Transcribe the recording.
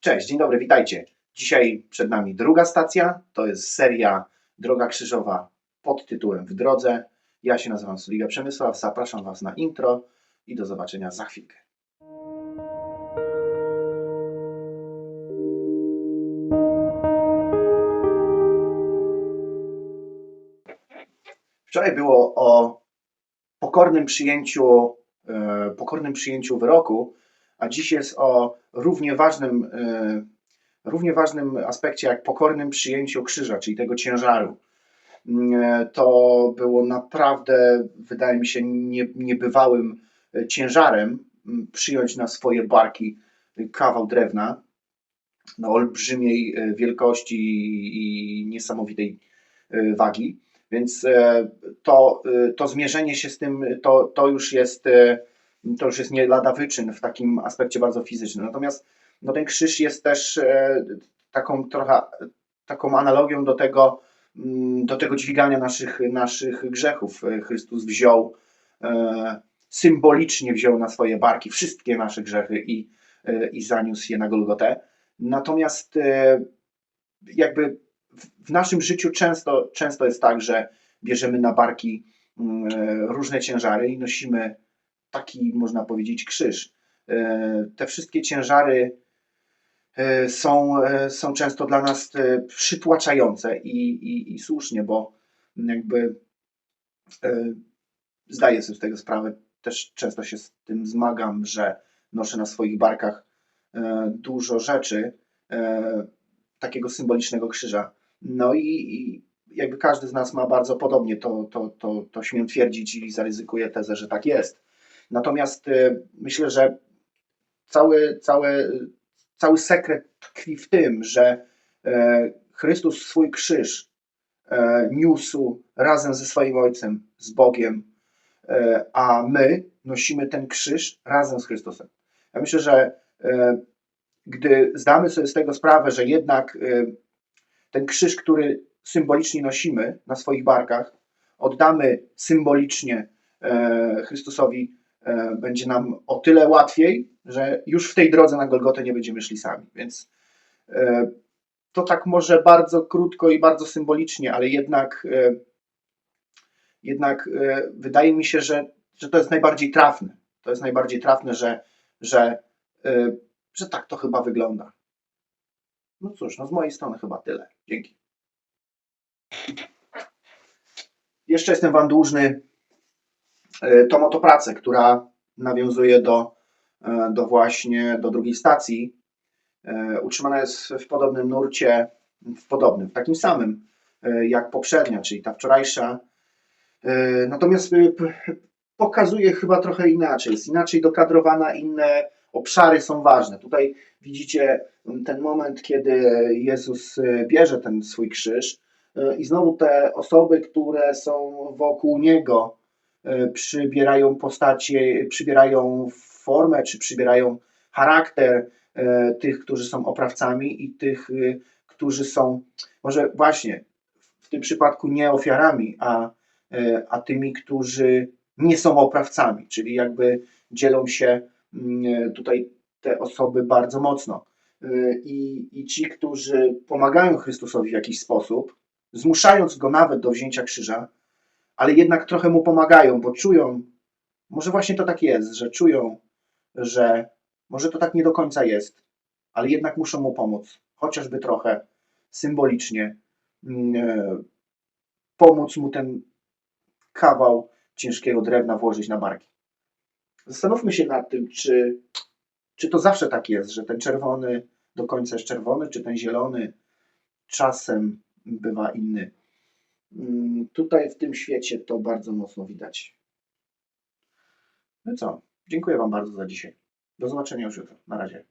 Cześć, dzień dobry, witajcie. Dzisiaj przed nami druga stacja, to jest seria Droga Krzyżowa pod tytułem W drodze. Ja się nazywam Suliga Przemysław, zapraszam Was na intro i do zobaczenia za chwilkę. Wczoraj było o pokornym przyjęciu, e, pokornym przyjęciu wyroku, a dziś jest o równie ważnym, e, równie ważnym aspekcie jak pokornym przyjęciu krzyża, czyli tego ciężaru. E, To było naprawdę, wydaje mi się, nie, niebywałym e, ciężarem m, przyjąć na swoje barki kawał drewna no, olbrzymiej wielkości i niesamowitej wagi. Więc to, to zmierzenie się z tym, to, to już jest to już jest nie lada wyczyn w takim aspekcie bardzo fizycznym. Natomiast no, ten krzyż jest też e, taką trochę taką analogią do tego, mm, do tego dźwigania naszych, naszych grzechów. E, Chrystus wziął, e, symbolicznie wziął na swoje barki wszystkie nasze grzechy i, i zaniósł je na Golgotę. Natomiast jakby w- w naszym życiu często, często jest tak, że bierzemy na barki mm, różne ciężary i nosimy taki, można powiedzieć, krzyż. E, Te wszystkie ciężary e, są, e, są często dla nas przytłaczające i, i, i słusznie, bo jakby zdaję sobie z tego sprawę, też często się z tym zmagam, że noszę na swoich barkach dużo rzeczy takiego symbolicznego krzyża. No i, i jakby każdy z nas ma bardzo podobnie, to, to, to, to śmiem twierdzić i zaryzykuję tezę, że tak jest. Natomiast e, myślę, że cały, cały, cały sekret tkwi w tym, że e, Chrystus swój krzyż e, niósł razem ze swoim Ojcem, z Bogiem, e, a my nosimy ten krzyż razem z Chrystusem. Ja myślę, że gdy zdamy sobie z tego sprawę, że jednak ten krzyż, który symbolicznie nosimy na swoich barkach, oddamy symbolicznie Chrystusowi, będzie nam o tyle łatwiej, że już w tej drodze na Golgotę nie będziemy szli sami. Więc e, to tak może bardzo krótko i bardzo symbolicznie, ale jednak, e, jednak e, wydaje mi się, że, że to jest najbardziej trafne. To jest najbardziej trafne, że, że, e, że tak to chyba wygląda. No cóż, no z mojej strony chyba tyle. Dzięki. Jeszcze jestem Wam dłużny e, tą oto pracę, która nawiązuje do, e, do właśnie do drugiej stacji. E, Utrzymana jest w podobnym nurcie, w podobnym, w takim samym e, jak poprzednia, czyli ta wczorajsza. E, Natomiast e, pokazuje chyba trochę inaczej. Jest inaczej dokadrowana, inne obszary są ważne. Tutaj widzicie ten moment, kiedy Jezus e, bierze ten swój krzyż e, i znowu te osoby, które są wokół Niego, e, przybierają postacie, przybierają formę, czy przybierają charakter e, tych, którzy są oprawcami i tych, e, którzy są, może właśnie w tym przypadku nie ofiarami, a, e, a tymi, którzy nie są oprawcami, czyli jakby dzielą się mm, tutaj te osoby bardzo mocno. E, I, I ci, którzy pomagają Chrystusowi w jakiś sposób, zmuszając go nawet do wzięcia krzyża, ale jednak trochę mu pomagają, bo czują, może właśnie to tak jest, że czują, że może to tak nie do końca jest, ale jednak muszą mu pomóc, chociażby trochę symbolicznie, mm, e, pomóc mu ten kawał ciężkiego drewna włożyć na barki. Zastanówmy się nad tym, czy, czy to zawsze tak jest, że ten czerwony do końca jest czerwony, czy ten zielony czasem bywa inny. Mm, Tutaj w tym świecie to bardzo mocno widać. No i co? Dziękuję Wam bardzo za dzisiaj. Do zobaczenia już jutro. Na razie.